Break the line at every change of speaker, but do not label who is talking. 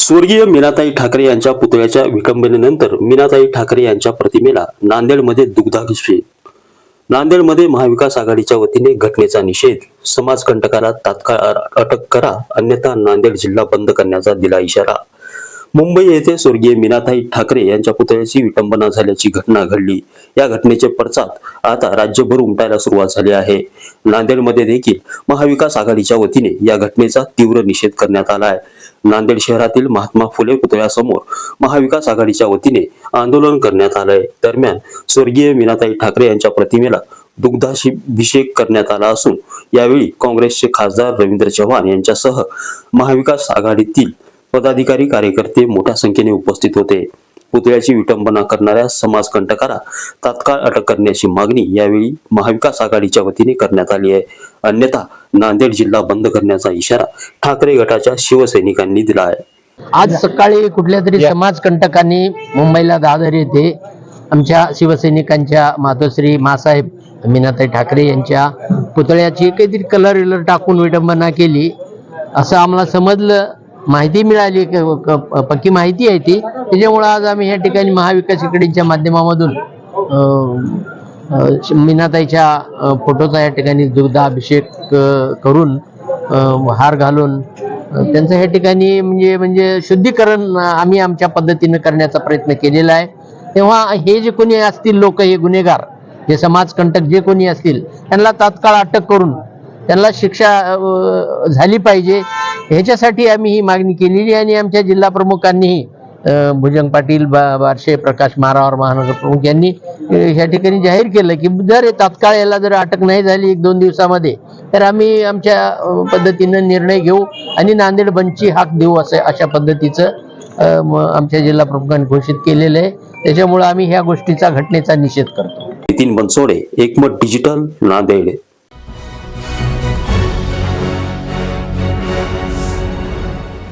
स्वर्गीय मीनाताई ठाकरे यांच्या पुतळ्याच्या विकंबनेनंतर मीनाताई ठाकरे यांच्या प्रतिमेला नांदेडमध्ये दुग्धाभिषेक. नांदेडमध्ये महाविकास आघाडीच्या वतीने घटनेचा निषेध. समाजकंटकाला तात्काळ अटक करा. अन्यथा नांदेड जिल्हा बंद करण्याचा दिला इशारा. मुंबई येथे स्वर्गीय मीनाताई ठाकरे यांच्या पुतळ्याची विटंबना झाल्याची घटना घडली. या घटनेचे पडसाद आता राज्यभर उमटायला सुरुवात झाली आहे. नांदेडमध्ये देखील महाविकास आघाडीच्या वतीने या घटनेचा तीव्र निषेध करण्यात आला आहे नांदेड शहरातील महात्मा फुले पुतळ्यासमोर महाविकास आघाडीच्या वतीने आंदोलन करण्यात आलंय. दरम्यान स्वर्गीय मीनाताई ठाकरे यांच्या प्रतिमेला दुग्धाभिषेक करण्यात आला असून यावेळी काँग्रेसचे खासदार रवींद्र चव्हाण यांच्यासह महाविकास आघाडीतील पदाधिकारी कार्यकर्ते मोठ्या संख्येने उपस्थित होते. पुतळ्याची विटंबना करणाऱ्या समाजकंटकाला तात्काळ अटक करण्याची मागणी यावेळी महाविकास आघाडीच्या वतीने करण्यात आली आहे. अन्यथा नांदेड जिल्हा बंद करण्याचा इशारा ठाकरे गटाच्या शिवसैनिकांनी दिला आहे.
आज सकाळी कुठल्या तरी समाजकंटकांनी मुंबईला दादर येथे आमच्या शिवसैनिकांच्या मातोश्री मासाहेब मीनाताई ठाकरे यांच्या पुतळ्याची काहीतरी कलर विलर टाकून विडंबना केली. असं आम्हाला समजलं. माहिती मिळाली पक्की माहिती आहे ती. त्याच्यामुळं आज आम्ही या ठिकाणी महाविकास आघाडीच्या माध्यमामधून मीनाताईच्या फोटोचा या ठिकाणी दुग्धाभिषेक करून हार घालून त्यांचं या ठिकाणी म्हणजे म्हणजे शुद्धीकरण आम्ही आमच्या पद्धतीनं करण्याचा प्रयत्न केलेला आहे. तेव्हा हे जे कोणी असतील लोक हे गुन्हेगार हे समाजकंटक जे कोणी असतील त्यांना तात्काळ अटक करून त्यांना शिक्षा झाली पाहिजे. ह्याच्यासाठी आम्ही ही मागणी केलेली आहे आणि आमच्या जिल्हा प्रमुखांनीही भुजंग पाटील बा बारशे प्रकाश मारावर महानगर प्रमुख यांनी ह्या ठिकाणी जाहीर केलं की जर तात्काळ याला जर अटक नाही झाली एक दोन दिवसामध्ये तर आम्ही आमच्या पद्धतीनं निर्णय घेऊ आणि नांदेड बंदची हाक देऊ असं अशा पद्धतीचं आमच्या जिल्हा प्रमुखांनी घोषित केलेलं आहे. त्याच्यामुळं आम्ही ह्या गोष्टीचा घटनेचा निषेध करतो.
Nitin Bansode Ekmat digital Nanded.